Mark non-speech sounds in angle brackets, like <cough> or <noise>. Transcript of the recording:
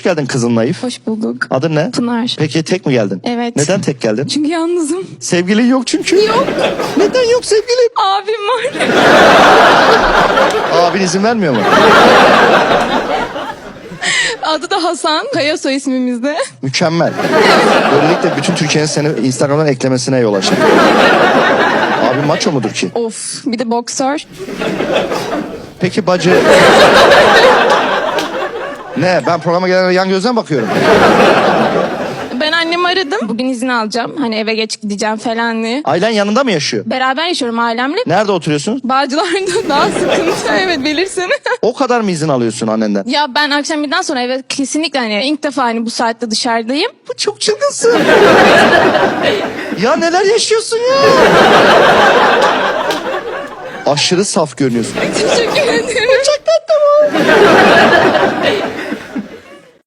Hoş geldin kızım naif. Hoş bulduk. Adın ne? Pınar. Peki tek mi geldin? Evet. Neden tek geldin? Çünkü yalnızım. Sevgilin yok çünkü. Yok. Neden yok sevgilin? Abim var. <laughs> Abin izin vermiyor mu? Adı da Hasan. Kaya soy ismimizde. Mükemmel. Böylelikle bütün Türkiye'nin seni Instagram'dan eklemesine yol açar. Abin maço mudur ki? Of. Bir de boksör. Peki bacı... ne? Ben programa gelenlere yan gözden bakıyorum. Ben annemi aradım. Bugün izin alacağım. Hani eve geç gideceğim falan diye. Ailen yanında mı yaşıyor? Beraber yaşıyorum ailemle. Nerede oturuyorsunuz? Bağcılar'da <laughs> daha sıkıntı. <laughs> evet bilirsin. <laughs> O kadar mı izin alıyorsun annenden? ya ben akşam birden sonra eve kesinlikle hani ilk defa hani bu saatte dışarıdayım. Bu çok çılgınsın. ya neler yaşıyorsun ya? Aşırı saf görünüyorsun. Teşekkür ederim.